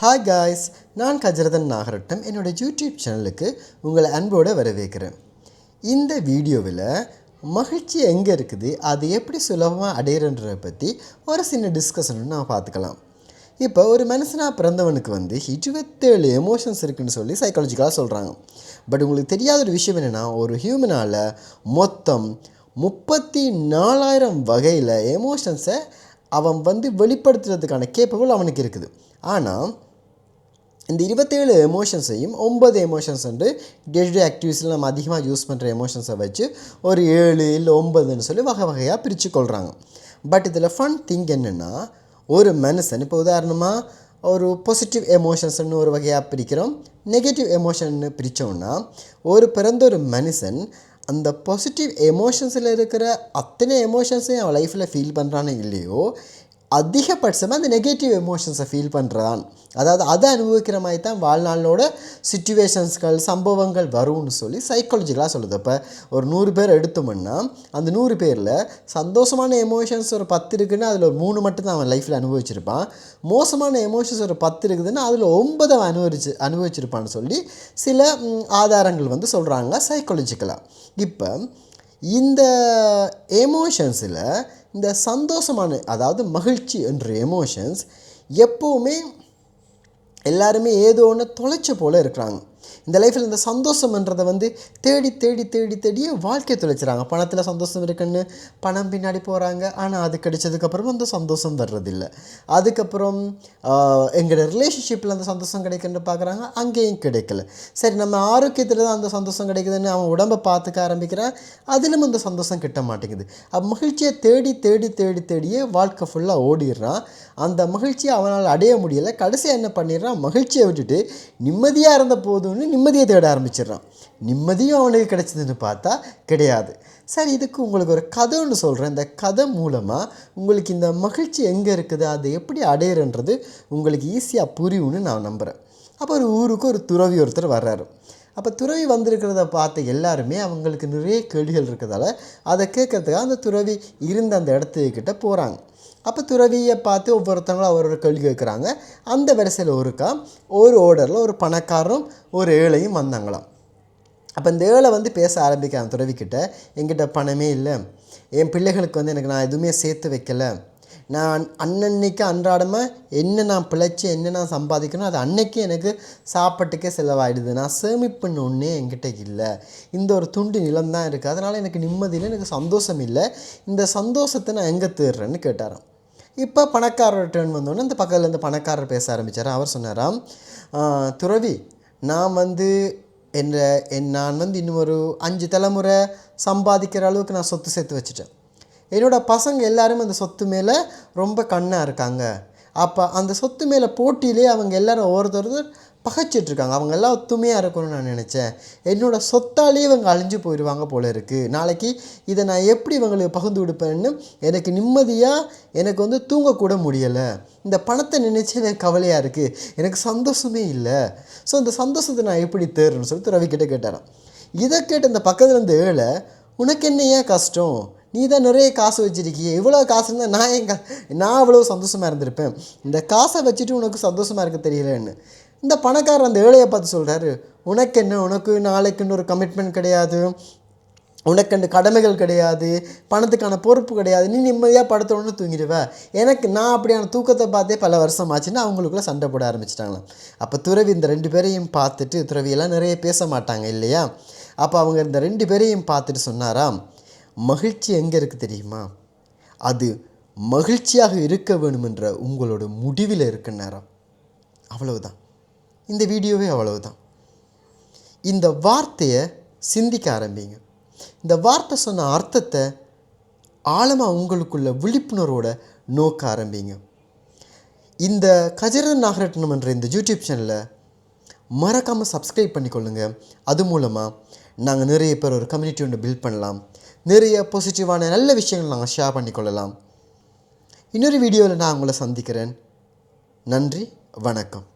Hi guys நான் கஜரதன் நாகரட்டம். என்னோட YouTube சேனலுக்கு உங்களை அன்போடு வரவேற்கிறேன். இந்த வீடியோவில் மகிழ்ச்சி எங்கே இருக்குது அது எப்படி சுலபமாக அடையிறன்றதை பற்றி ஒரு சின்ன டிஸ்கஷன் நான் பார்த்துக்கலாம். இப்போ ஒரு மனுஷனாக பிறந்தவனுக்கு வந்து இருபத்தேழு எமோஷன்ஸ் இருக்குதுன்னு சொல்லி சைக்காலஜிக்கலாக சொல்கிறாங்க பட் உங்களுக்கு தெரியாத ஒரு விஷயம் என்னென்னா ஒரு ஹியூமனால் மொத்தம் முப்பத்தி நாலாயிரம் வகையில் எமோஷன்ஸை அவன் வந்து வெளிப்படுத்துறதுக்கான கேப்பபிள் அவனுக்கு இருக்குது. ஆனால் இந்த இருபத்தேழு எமோஷன்ஸையும் ஒம்பது எமோஷன்ஸ் வந்து டே டு டே ஆக்டிவிட்டிஸில் நம்ம அதிகமாக யூஸ் பண்ணுற எமோஷன்ஸை வச்சு ஒரு ஏழு இல்லை ஒன்பதுன்னு சொல்லி வகை வகையாக பிரித்து கொள்கிறாங்க பட் இதில் ஃபன் திங் என்னென்னா ஒரு மனுஷன் இப்போ உதாரணமாக ஒரு பாசிட்டிவ் எமோஷன்ஸ்னு ஒரு வகையாக பிரிக்கிறோம். நெகட்டிவ் எமோஷன்னு பிரித்தோம்னா ஒரு பிறந்த ஒரு மனுஷன் அந்த பாசிட்டிவ் எமோஷன்ஸில் இருக்கிற அத்தனை எமோஷன்ஸையும் அவன் லைஃப்பில் ஃபீல் பண்ணுறானோ இல்லையோ அதிகபட்சமாக அந்த நெகட்டிவ் எமோஷன்ஸை ஃபீல் பண்ணுறதான் அதாவது அதை அனுபவிக்கிற மாதிரி தான் வாழ்நாளோட சுச்சுவேஷன்ஸ்கள் சம்பவங்கள் வரும்னு சொல்லி சைக்காலஜிக்கலாக சொல்லுது. இப்போ ஒரு நூறு பேர் எடுத்தோம்னா அந்த நூறு பேரில் சந்தோஷமான எமோஷன்ஸ் ஒரு பத்து இருக்குன்னா அதில் ஒரு மூணு மட்டும் தான் அவன் லைஃப்பில் அனுபவிச்சிருப்பான். மோசமான எமோஷன்ஸ் ஒரு பத்து இருக்குதுன்னா அதில் ஒன்பது அவன் அனுபவிச்சு அனுபவிச்சிருப்பான்னு சொல்லி சில ஆதாரங்கள் வந்து சொல்கிறாங்க சைக்காலஜிக்கலாக இப்போ இந்த எமோஷன்ஸில் இந்த சந்தோஷமான அதாவது மகிழ்ச்சி என்ற எமோஷன்ஸ் எப்போவுமே எல்லாருமே ஏதோ ஒன்று தொலைச்ச போல் இருக்கிறாங்க. இந்த லைஃப்பில் இந்த சந்தோஷம்ன்றதை வந்து தேடி தேடி தேடி தேடியே வாழ்க்கையை தொலைச்சிறாங்க. பணத்தில் சந்தோஷம் இருக்குன்னு பணம் பின்னாடி போகிறாங்க ஆனால் அது கிடைச்சதுக்கப்புறம் அந்த சந்தோஷம் வர்றதில்ல. அதுக்கப்புறம் எங்களோட ரிலேஷன்ஷிப்பில் அந்த சந்தோஷம் கிடைக்குன்னு பார்க்குறாங்க அங்கேயும் கிடைக்கல. சரி நம்ம ஆரோக்கியத்தில் தான் அந்த சந்தோஷம் கிடைக்குதுன்னு அவன் உடம்பை பார்த்துக்க ஆரம்பிக்கிறான். அதிலும் அந்த சந்தோஷம் கிட்ட மாட்டேங்குது. மகிழ்ச்சியை தேடி தேடி தேடி தேடியே வாழ்க்கை ஃபுல்லாக ஓடிடுறான். அந்த மகிழ்ச்சியை அவனால் அடைய முடியலை. கடைசியாக என்ன பண்ணிடுறான்? மகிழ்ச்சியை விட்டுட்டு நிம்மதியாக இருந்த போதும்னு நிம்மதியை தேட ஆரம்பிச்சிடுறான். நிம்மதியும் அவனுக்கு கிடைச்சதுன்னு பார்த்தா கிடையாது. சரி இதுக்கு உங்களுக்கு ஒரு கதை ஒன்று சொல்கிறேன் இந்த கதை மூலமாக உங்களுக்கு இந்த மகிழ்ச்சி எங்கே இருக்குது அதை எப்படி அடையிறன்றது உங்களுக்கு ஈஸியாக புரியும்னு நான் நம்புகிறேன் அப்போ ஒரு ஊருக்கு ஒரு துறவி ஒருத்தர் வர்றாரு. அப்போ துறவி வந்திருக்கிறத பார்த்த எல்லாருமே அவங்களுக்கு நிறைய கேள்விகள் இருக்கிறதால அதை கேட்கறதுக்காக அந்த துறவி இருந்த அந்த இடத்துக்கிட்ட போகிறாங்க அப்போ துறவியை பார்த்து ஒவ்வொருத்தவங்களும் அவர் ஒரு கேள்வி கேட்குறாங்க. அந்த வரிசையில் ஒருக்கா ஒரு ஓர்டரில் ஒரு பணக்காரரும் ஒரு ஏழையும் வந்தாங்களாம். அப்போ இந்த ஏழை வந்து பேச ஆரம்பிக்கிறான் துறவிக்கிட்ட. என்கிட்ட பணமே இல்லை. என் பிள்ளைகளுக்கு வந்து எனக்கு நான் எதுவுமே சேர்த்து வைக்கல. நான் அன்னன்னைக்கு அன்றாடமாக என்ன நான் பிழைச்சி என்ன நான் சம்பாதிக்கணும் அது அன்னைக்கு எனக்கு சாப்பாட்டுக்கே செலவாயிடுது. நான் சேமிப்புன்னு ஒன்றே என்கிட்ட இல்லை. இந்த ஒரு துண்டு நிலம் தான் இருக்குது அதனால் எனக்கு நிம்மதியில் எனக்கு சந்தோஷம் இல்லை. இந்த சந்தோஷத்தை நான் எங்கே தேடுறேன்னு கேட்டாராம். இப்போ பணக்காரர் டேர்ன் வந்தோடனே இந்த பக்கத்தில் இந்த பணக்காரர் பேச ஆரம்பித்தார் அவர் சொன்னாராம் துறவி நான் வந்து என்ற என் நான் வந்து இன்னும் ஒரு அஞ்சு தலைமுறை சம்பாதிக்கிற அளவுக்கு நான் சொத்து சேர்த்து வச்சுட்டேன். என்னோடய பசங்க எல்லாரும் அந்த சொத்து மேலே ரொம்ப கண்ணாக இருக்காங்க. அப்போ அந்த சொத்து மேலே போட்டியிலே அவங்க எல்லாரும் ஒருத்தர் பகைச்சிட்டு இருக்காங்க. அவங்க எல்லாம் ஒத்துமையாக இருக்கணும்னு நான் நினச்சேன். என்னோடய சொத்தாலே இவங்க அழிஞ்சு போயிடுவாங்க போல இருக்குது நாளைக்கு இதை நான் எப்படி இவங்களுக்கு பகிர்ந்து கொடுப்பேன்னு எனக்கு நிம்மதியாக எனக்கு வந்து தூங்கக்கூட முடியலை. இந்த பணத்தை நினச்சி எனக்கு கவலையாக இருக்குது எனக்கு சந்தோஷமே இல்லை. ஸோ இந்த சந்தோஷத்தை நான் எப்படி தேர்றேன்னு சொல்லிட்டு ரவி கிட்ட இதை கேட்ட இந்த பக்கத்தில் இருந்து ஏழை உனக்கு என்ன ஏன் கஷ்டம்? நீ தான் நிறைய காசு வச்சுருக்கிய. இவ்வளோ காசு இருந்தால் நான் எங்க நான் அவ்வளோ சந்தோஷமாக இருந்திருப்பேன். இந்த காசை வச்சுட்டு உனக்கு சந்தோஷமாக இருக்க தெரியலன்னு. இந்த பணக்காரர் அந்த ஏழையை பார்த்து சொல்கிறாரு உனக்கு என்ன உனக்கு நாளைக்குன்னு ஒரு கமிட்மெண்ட் கிடையாது. உனக்கு அந்த கடமைகள் கிடையாது. பணத்துக்கான பொறுப்பு கிடையாது. நீ நிம்மதியாக படுத்தோன்னு தூங்கிடுவேன் எனக்கு நான் அப்படியான தூக்கத்தை பார்த்தே பல வருஷம் ஆச்சுன்னு அவங்களுக்குள்ளே சண்டை போட ஆரம்பிச்சிட்டாங்களாம். அப்போ துறவி இந்த ரெண்டு பேரையும் பார்த்துட்டு துறவியெல்லாம் நிறைய பேச மாட்டாங்க இல்லையா? அப்போ அவங்க இந்த ரெண்டு பேரையும் பார்த்துட்டு சொன்னாராம் மகிழ்ச்சி எங்கே இருக்குது தெரியுமா? அது மகிழ்ச்சியாக இருக்க வேணுமென்ற உங்களோட முடிவில் இருக்க நேரம். அவ்வளவுதான். இந்த வீடியோவே அவ்வளவுதான். இந்த வார்த்தையை சிந்திக்க ஆரம்பிங்க. இந்த வார்த்தை சொன்ன அர்த்தத்தை ஆழமாக உங்களுக்குள்ள விழிப்புணர்வோட நோக்க ஆரம்பிங்க. இந்த கஜரன் நாகரட்னம் என்ற இந்த யூடியூப் சேனலை மறக்காமல் சப்ஸ்கிரைப் பண்ணிக்கொள்ளுங்க. அது மூலமாக நாங்கள் நிறைய பேர் ஒரு கம்யூனிட்டி ஒன்று பில்ட் பண்ணலாம். நிறைய பாசிட்டிவான நல்ல விஷயங்கள் நாங்கள் ஷேர் பண்ணிக்கொள்ளலாம் இன்னொரு வீடியோவில் நான் உங்களை சந்திக்கிறேன். நன்றி வணக்கம்.